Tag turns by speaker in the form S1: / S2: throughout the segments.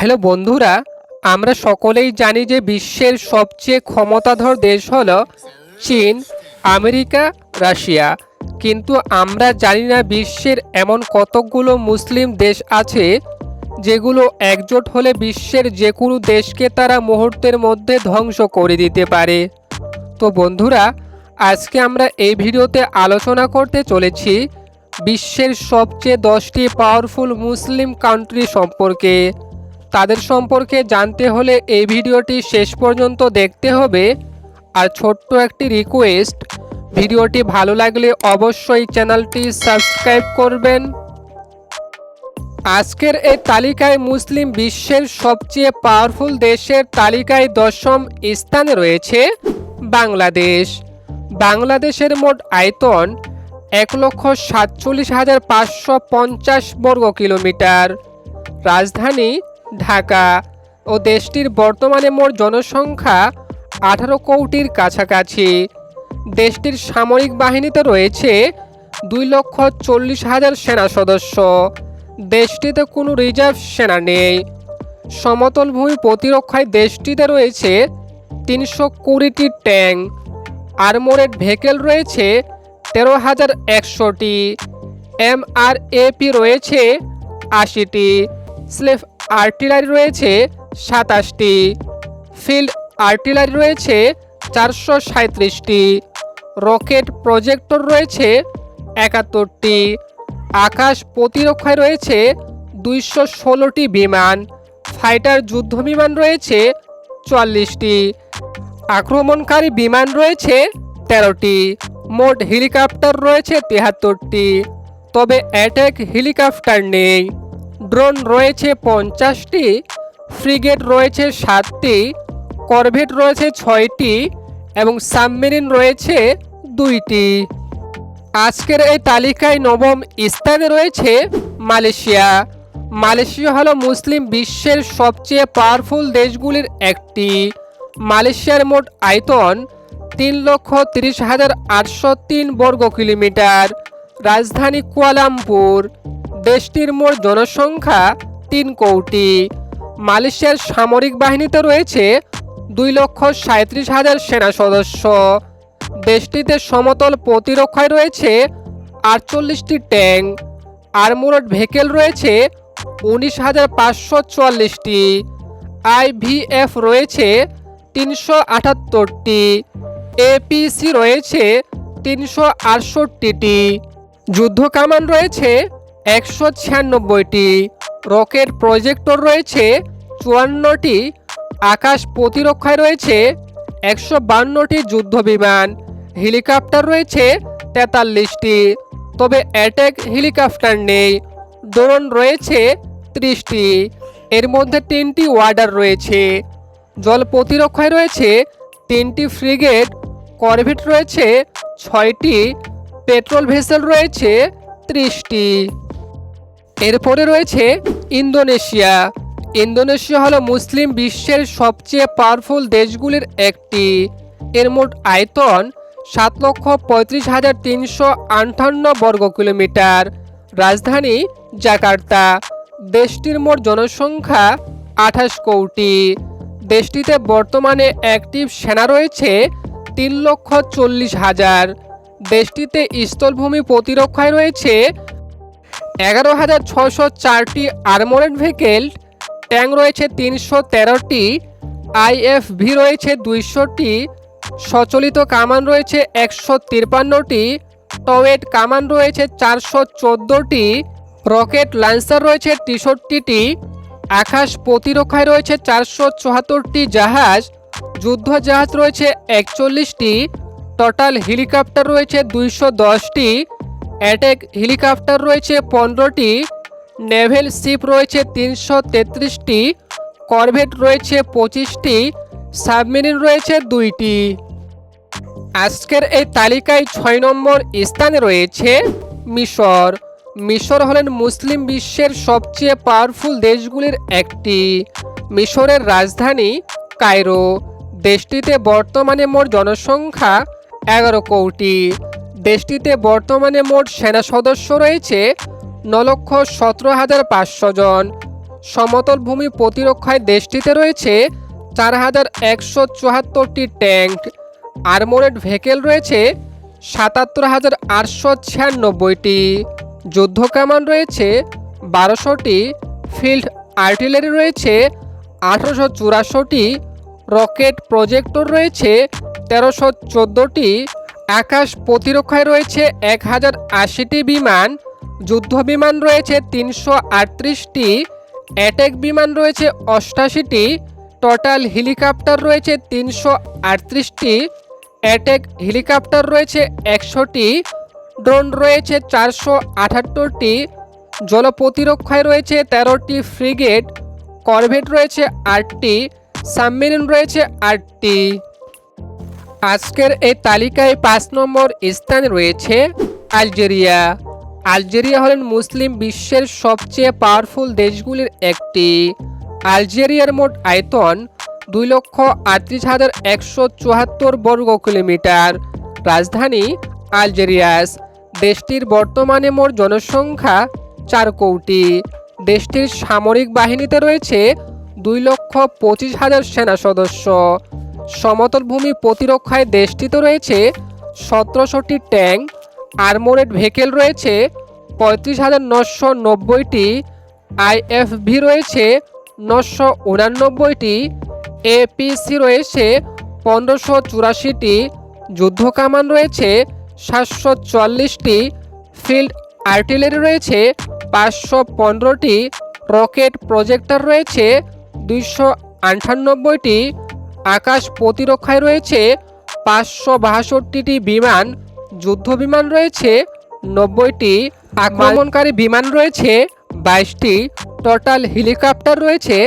S1: Hello বন্ধুরা, আমরা সকলেই জানি যে বিশ্বের সবচেয়ে ক্ষমতাধর দেশ হলো চীন, আমেরিকা, রাশিয়া। কিন্তু আমরা জানি না বিশ্বের এমন কতকগুলো মুসলিম দেশ আছে, যেগুলো একজোট হলে বিশ্বের যে কোনো দেশকে তারা মুহূর্তের মধ্যে ধ্বংস করে দিতে পারে। তো বন্ধুরা, আজকে আমরা এই ভিডিওতে আলোচনা করতে চলেছি বিশ্বের সবচেয়ে দশটি পাওয়ারফুল মুসলিম কান্ট্রি সম্পর্কে। তাদের সম্পর্কে জানতে হলে এই ভিডিওটি শেষ পর্যন্ত দেখতে হবে। আর ছোট্ট একটি রিকোয়েস্ট ভিডিওটি ভালো লাগলে অবশ্যই চ্যানেলটি সাবস্ক্রাইব করবেন। আজকের এই তালিকায় মুসলিম বিশ্বের সবচেয়ে পাওয়ারফুল দেশের তালিকায় দশম স্থানে রয়েছে বাংলাদেশ। বাংলাদেশের মোট আয়তন এক লক্ষ সাতচল্লিশ হাজার পাঁচশো পঞ্চাশ বর্গ কিলোমিটার রাজধানী ঢাকা ও দেশটির বর্তমানে মোট জনসংখ্যা আঠারো কোটির কাছাকাছি। দেশটির সামরিক বাহিনীতে রয়েছে দুই লক্ষ চল্লিশ হাজার সেনা সদস্য। দেশটিতে কোনো রিজার্ভ সেনা নেই। সমতল ভূমি প্রতিরক্ষায় দেশটিতে রয়েছে তিনশো কুড়িটি ট্যাঙ্ক। আর্মোরেড ভেহিকেল রয়েছে তেরো হাজার একশোটি। এম আর এপি রয়েছে আশিটি। স্লেফ আর্টিলারি রয়েছে সাতাশটি। ফিল্ড আর্টিলারি রয়েছে চারশো সাঁত্রিশটি রকেট প্রজেক্টর রয়েছে একাত্তরটি। আকাশ প্রতিরক্ষায় রয়েছে দুইশো ষোলোটি বিমান। ফাইটার যুদ্ধ বিমান রয়েছে চুয়াল্লিশটি। আক্রমণকারী বিমান রয়েছে তেরোটি। মোট হেলিকপ্টার রয়েছে তেহাত্তরটি। তবে অ্যাটাক হেলিকপ্টার নেই। ড্রোন রয়েছে পঞ্চাশটি, ফ্রিগেট রয়েছে সাতটি, করভেট রয়েছে ছয়টি এবং সাবমেরিন রয়েছে দুইটি। আজকের এই তালিকায় নবম স্থানে রয়েছে মালয়েশিয়া। মালয়েশিয়া হলো মুসলিম বিশ্বের সবচেয়ে পাওয়ারফুল দেশগুলির একটি। মালয়েশিয়ার মোট আয়তন তিন লক্ষ তিরিশ হাজার আটশো তিন বর্গ কিলোমিটার রাজধানী কুয়ালামপুর। দেশটির মোট জনসংখ্যা তিন কোটি। মালয়েশিয়ার সামরিক বাহিনীতে রয়েছে দুই লক্ষ সাঁত্রিশ হাজার সেনা সদস্য। দেশটিতে সমতল প্রতিরক্ষায় রয়েছে আটচল্লিশটি ট্যাঙ্ক। আর্মোরড ভেহিকেল রয়েছে উনিশ হাজার পাঁচশো চুয়াল্লিশটি। আইভিএফ রয়েছে তিনশো আটাত্তরটি। এপিসি রয়েছে তিনশো আটষট্টিটি। যুদ্ধ কামান রয়েছে একশো ছিয়ানব্বইটি রকেট প্রজেক্টর রয়েছে, চুয়ান্নটি আকাশ প্রতিরক্ষায় রয়েছে, একশো বান্নটি যুদ্ধ বিমান হেলিকপ্টার রয়েছে, তেতাল্লিশটি। তবে অ্যাটাক হেলিকপ্টার নেই, ড্রোন রয়েছে ত্রিশটি। এর মধ্যে তিনটি ওয়ার্ডার রয়েছে, জল প্রতিরক্ষায় রয়েছে তিনটি ফ্রিগেট, করভেট রয়েছে ছয়টি, পেট্রোল ভেসেল রয়েছে ত্রিশটি। এরপরে রয়েছে ইন্দোনেশিয়া। ইন্দোনেশিয়া হলো মুসলিম বিশ্বের সবচেয়ে পাওয়ারফুল দেশগুলির একটি। এর মোট আয়তন সাত লক্ষ পঁয়ত্রিশ হাজার তিনশো আটান্ন বর্গ কিলোমিটার। রাজধানী জাকার্তা। দেশটির মোট জনসংখ্যা আঠাশ কোটি। দেশটিতে বর্তমানে অ্যাক্টিভ সেনা রয়েছে তিন লক্ষ চল্লিশ হাজার। দেশটিতে স্থলভূমি প্রতিরক্ষায় রয়েছে এগারো হাজার ছশো চারটি আর্মোরেড ভেহিকেল ট্যাঙ্ক রয়েছে তিনশো তেরোটি আইএফভি রয়েছে দুইশোটি, সচলিত কামান রয়েছে একশো তিরপান্নটি, টওয়েট কামান রয়েছে চারশো চোদ্দোটি, রকেট লঞ্চার রয়েছে তেষট্টিটি, আকাশ প্রতিরক্ষায় রয়েছে চারশো চুয়াত্তরটি জাহাজ যুদ্ধ জাহাজ রয়েছে একচল্লিশটি, টোটাল হেলিকপ্টার রয়েছে দুইশো দশটি অ্যাটাক হেলিকপ্টার রয়েছে পনেরোটি, নেভেল শিপ রয়েছে তিনশো তেত্রিশটি, করভেট রয়েছে পঁচিশটি, সাবমেরিন রয়েছে দুইটি। আজকের এই তালিকায় ছয় নম্বর স্থানে রয়েছে মিশর। মিশর হলেন মুসলিম বিশ্বের সবচেয়ে পাওয়ারফুল দেশগুলির একটি। মিশরের রাজধানী কায়রো। দেশটিতে বর্তমানে মোট জনসংখ্যা এগারো কোটি। দেশটিতে বর্তমানে মোট সেনা সদস্য রয়েছে ন লক্ষ সতেরো হাজার পাঁচশো জন। সমতল ভূমি প্রতিরক্ষায় দেশটিতে রয়েছে চার হাজার একশো চুয়াত্তরটি ট্যাঙ্ক। আর্মোরেড ভেহিকেল রয়েছে সাতাত্তর হাজার আটশো ছিয়ানব্বইটি। যুদ্ধ কামান রয়েছে বারোশোটি। ফিল্ড আর্টিলারি রয়েছে আঠারোশো চুরাশোটি। রকেট প্রজেক্টর রয়েছে তেরোশো চোদ্দোটি। আকাশ প্রতিরক্ষায় রয়েছে এক হাজার আশিটি বিমান, যুদ্ধ বিমান রয়েছে তিনশো আটত্রিশটি, অ্যাটাক বিমান রয়েছে অষ্টাশিটি, টোটাল হেলিকপ্টার রয়েছে তিনশো আটত্রিশটি, অ্যাটাক হেলিকপ্টার রয়েছে একশোটি, ড্রোন রয়েছে চারশো আটাত্তরটি, জল প্রতিরক্ষায় রয়েছে তেরোটি ফ্রিগেট, করভেট রয়েছে আটটি, সাবমেরিন রয়েছে আটটি। আজকের এই তালিকায় পাঁচ নম্বর স্থানে রয়েছে আলজেরিয়া। আলজেরিয়া হলেন মুসলিম বিশ্বের সবচেয়ে পাওয়ারফুল দেশগুলির একটি। আলজেরিয়ার মোট আয়তন দুই লক্ষ আটত্রিশ হাজার একশো চুয়াত্তর বর্গ কিলোমিটার। রাজধানী আলজেরিয়াস, দেশটির বর্তমানে মোট জনসংখ্যা চার কোটি। দেশটির সামরিক বাহিনীতে রয়েছে দুই লক্ষ পঁচিশ হাজার সেনা সদস্য। সমতল ভূমি প্রতিরক্ষায় দেশটিতে রয়েছে সতেরোশোটি ট্যাঙ্ক আর্মোরেড ভেহিকেল রয়েছে, পঁয়ত্রিশ হাজার নশো নব্বইটি আইএফভি রয়েছে, নশো উনানব্বইটি এপিসি রয়েছে, পনেরোশো চুরাশিটি যুদ্ধ কামান রয়েছে, সাতশো চল্লিশটি ফিল্ড আর্টিলারি রয়েছে, পাঁচশো পনেরোটি রকেট প্রজেক্টর রয়েছে, দুইশো আটানব্বইটি আকাশ প্রতিরক্ষায় রয়েছে পাঁচশো বাষট্টিটি বিমান যুদ্ধ বিমান রয়েছে নব্বইটি, আক্রমণকারী বিমান রয়েছে বাইশটি টোটাল হেলিকপ্টার রয়েছে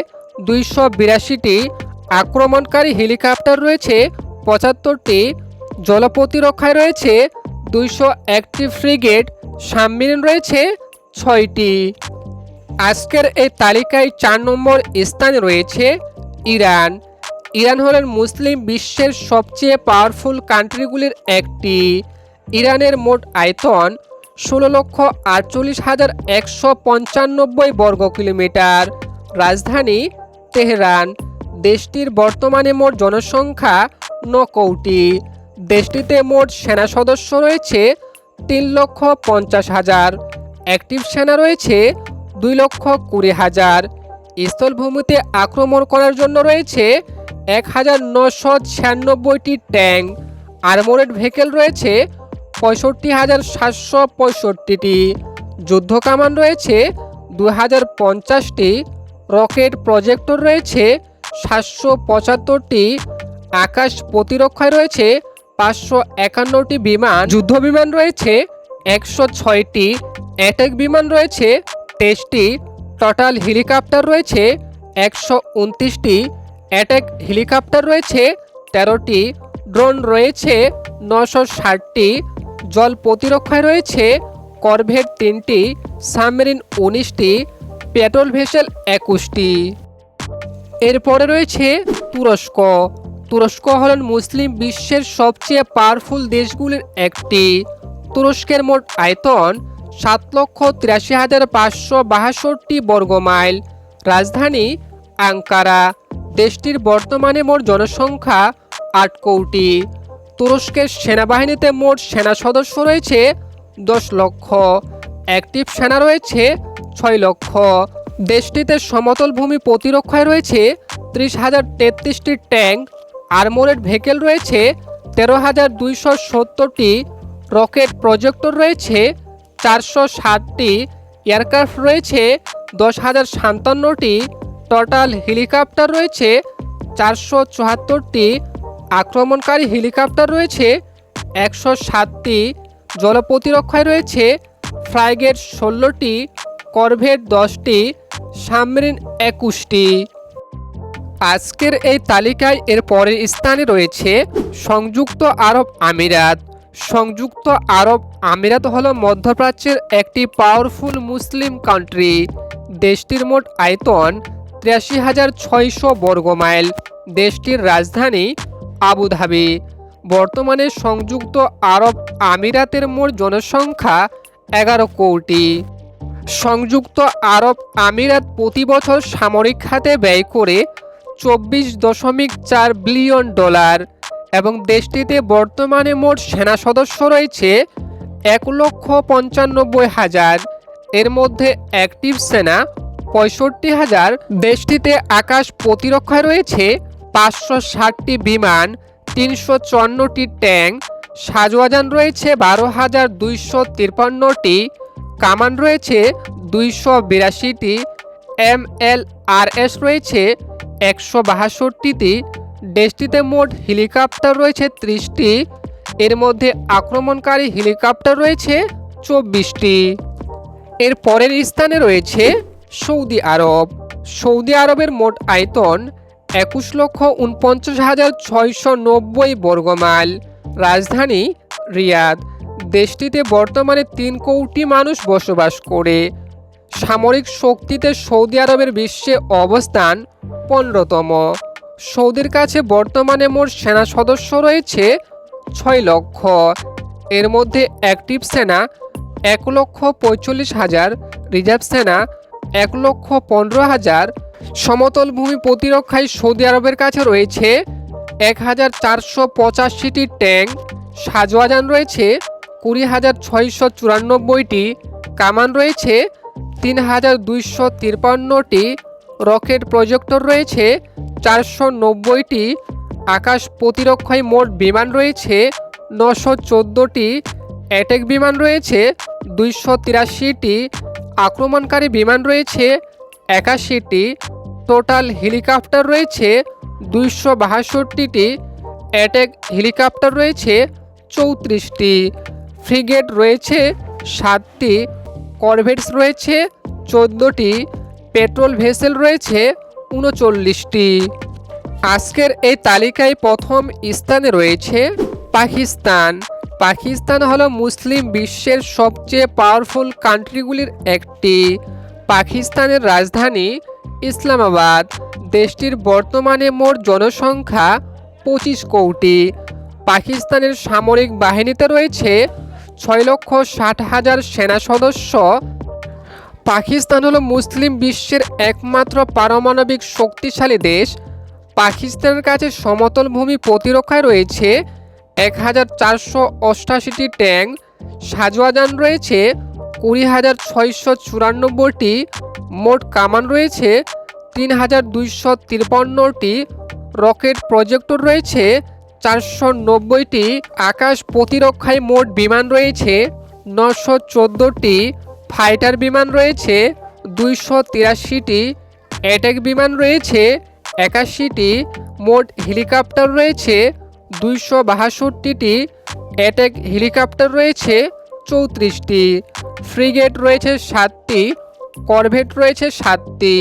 S1: দুইশো বিরাশিটি, আক্রমণকারী হেলিকপ্টার রয়েছে পঁচাত্তরটি জল প্রতিরক্ষায় রয়েছে দুইশো একটি ফ্রিগেট সাবমেরিন রয়েছে ছয়টি। আজকের এই তালিকায় চার নম্বর স্থানে রয়েছে ইরান। ইরান হলেন মুসলিম বিশ্বের সবচেয়ে পাওয়ারফুল কান্ট্রিগুলির একটি। ইরানের মোট আয়তন ষোলো লক্ষ আটচল্লিশ হাজার একশো পঞ্চানব্বই বর্গ কিলোমিটার। রাজধানী তেহরান, দেশটির বর্তমানে মোট জনসংখ্যা ন কোটি। দেশটিতে মোট সেনা সদস্য রয়েছে তিন লক্ষ পঞ্চাশ হাজার। অ্যাক্টিভ সেনা রয়েছে দুই লক্ষ কুড়ি হাজার। স্থলভূমিতে আক্রমণ করার জন্য রয়েছে এক হাজার নশো ছিয়ানব্বইটি ট্যাঙ্ক, আর্মোরেড ভেহিকেল রয়েছে পঁয়ষট্টি হাজার সাতশো পঁয়ষট্টিটি যুদ্ধ কামান রয়েছে দু হাজার পঞ্চাশটি, রকেট প্রজেক্টর রয়েছে সাতশো পঁচাত্তরটি, আকাশ প্রতিরক্ষায় রয়েছে পাঁচশো একান্নটি বিমান যুদ্ধ বিমান রয়েছে একশো ছয়টি, অ্যাটাক বিমান রয়েছে তেইশটি, টোটাল হেলিকপ্টার রয়েছে একশো উনত্রিশটি অ্যাটাক হেলিকপ্টার রয়েছে, তেরোটি ড্রোন রয়েছে নশো ষাটটি জল প্রতিরক্ষায় রয়েছে, করভেট তিনটি, সাবমেরিন উনিশটি, পেট্রোল ভেসেল একুশটি। এরপরে রয়েছে তুরস্ক। তুরস্ক হলেন মুসলিম বিশ্বের সবচেয়ে পাওয়ারফুল দেশগুলির একটি। তুরস্কের মোট আয়তন সাত লক্ষ তিরাশি হাজার পাঁচশো বাহাষট্টি বর্গ মাইল রাজধানী আঙ্কারা। দেশটির বর্তমানে মোট জনসংখ্যা আট কোটি। তুরস্কের সেনাবাহিনীতে মোট সেনা সদস্য রয়েছে দশ লক্ষ। অ্যাক্টিভ সেনা রয়েছে ছয় লক্ষ। দেশটিতে সমতল ভূমি প্রতিরক্ষায় রয়েছে ত্রিশ হাজার তেত্রিশটি ট্যাঙ্ক। আর্মোরেড ভেহিকেল রয়েছে তেরো হাজার দুইশো সত্তরটি। রকেট প্রজেক্টর রয়েছে চারশো ষাটটি। এয়ারক্রাফট রয়েছে দশ হাজার সাতান্নটি। টোটাল হেলিকপ্টার রয়েছে চারশো চুয়াত্তরটি। আক্রমণকারী হেলিকপ্টার রয়েছে একশো সাতটি। জল প্রতিরক্ষায় রয়েছে ফ্রাইগেট ষোলোটি, করভেট দশটি, সাবমেরিন একুশটি। আজকের এই তালিকায় এর পরের স্থানে রয়েছে সংযুক্ত আরব আমিরাত। সংযুক্ত আরব আমিরাত হল মধ্যপ্রাচ্যের একটি পাওয়ারফুল মুসলিম কান্ট্রি দেশটির মোট আয়তন তিরাশি হাজার ছয়শো বর্গ মাইল দেশটির রাজধানী আবুধাবি। বর্তমানে সংযুক্ত আরব আমিরাতের মোট জনসংখ্যা এগারো কোটি। সংযুক্ত আরব আমিরাত প্রতি বছর সামরিক খাতে ব্যয় করে চব্বিশ দশমিক চার বিলিয়ন ডলার এবং দেশটিতে বর্তমানে মোট সেনা সদস্য রয়েছে এক লক্ষ পঞ্চানব্বই হাজার। এর মধ্যে অ্যাক্টিভ সেনা পঁয়ষট্টি হাজার দেশটিতে আকাশ প্রতিরক্ষায় রয়েছে পাঁচশো ষাটটি বিমান, তিনশো চুয়ান্নটি ট্যাঙ্ক, সাজোয়াজান রয়েছে বারো হাজার দুইশো তিরপান্নটি, কামান রয়েছে দুইশো বিরাশিটি, এম এল আর এস রয়েছে একশো বাহাষট্টিটি, দেশটিতে মোট হেলিকপ্টার রয়েছে ত্রিশটি, এর মধ্যে আক্রমণকারী হেলিকপ্টার রয়েছে চব্বিশটি। এর পরের স্থানে রয়েছে সৌদি আরব। সৌদি আরবের মোট আয়তন একুশ লক্ষ উনপঞ্চাশ হাজার ছয়শো নব্বই বর্গমাইল। রাজধানী রিয়াদ। দেশটিতে বর্তমানে তিন কোটি মানুষ বসবাস করে। সামরিক শক্তিতে সৌদি আরবের বিশ্বে অবস্থান পনেরোতম। সৌদির কাছে বর্তমানে মোট সেনা সদস্য রয়েছে ছয় লক্ষ। এর মধ্যে অ্যাক্টিভ সেনা এক লক্ষ পঁয়তাল্লিশ হাজার রিজার্ভ সেনা এক লক্ষ পনেরো হাজার সমতল ভূমি প্রতিরক্ষায় সৌদি আরবের কাছে রয়েছে এক হাজার চারশো পঁচাশিটি ট্যাঙ্ক সাজোয়াজান রয়েছে কুড়ি হাজার ছয়শো চুরানব্বইটি, কামান রয়েছে তিন হাজার দুইশো তিরপান্নটি, রকেট প্রজেক্টর রয়েছে চারশো নব্বইটি, আকাশ প্রতিরক্ষায় মোট বিমান রয়েছে নশো চোদ্দোটি, অ্যাটেক বিমান রয়েছে দুইশো তিরাশিটি আক্রমণকারী বিমান রয়েছে একাশিটি টোটাল হেলিকপ্টার রয়েছে দুইশো বাহাষট্টিটি অ্যাটেক হেলিকপ্টার রয়েছে চৌত্রিশটি ফ্রিগেট রয়েছে সাতটি করভেটস রয়েছে চোদ্দোটি পেট্রোল ভেসেল রয়েছে উনচল্লিশটি। আজকের এই তালিকায় প্রথম স্থানে রয়েছে পাকিস্তান। পাকিস্তান হলো মুসলিম বিশ্বের সবচেয়ে পাওয়ারফুল কান্ট্রিগুলির একটি। পাকিস্তানের রাজধানী ইসলামাবাদ, দেশটির বর্তমানে মোট জনসংখ্যা পঁচিশ কোটি। পাকিস্তানের সামরিক বাহিনীতে রয়েছে ছয় লক্ষ ষাট হাজার সেনা সদস্য। পাকিস্তান হলো মুসলিম বিশ্বের একমাত্র পারমাণবিক শক্তিশালী দেশ। পাকিস্তানের কাছে সমতল ভূমি প্রতিরক্ষায় রয়েছে এক হাজার চারশো অষ্টাশিটি ট্যাঙ্ক সাজোয়াজান রয়েছে কুড়ি হাজার ছয়শো চুরানব্বইটি, মোট কামান রয়েছে তিন হাজার দুইশো তিরপান্নটি, রকেট প্রজেক্টর রয়েছে চারশো নব্বইটি, আকাশ প্রতিরক্ষায় মোট বিমান রয়েছে নশো চোদ্দোটি, ফাইটার বিমান রয়েছে দুইশো তিরাশিটি, অ্যাটাক বিমান রয়েছে একাশিটি, মোট হেলিকপ্টার রয়েছে দুইশো বাহাষট্টিটি অ্যাটাক হেলিকপ্টার রয়েছে চৌত্রিশটি ফ্রিগেট রয়েছে সাতটি করভেট রয়েছে সাতটি।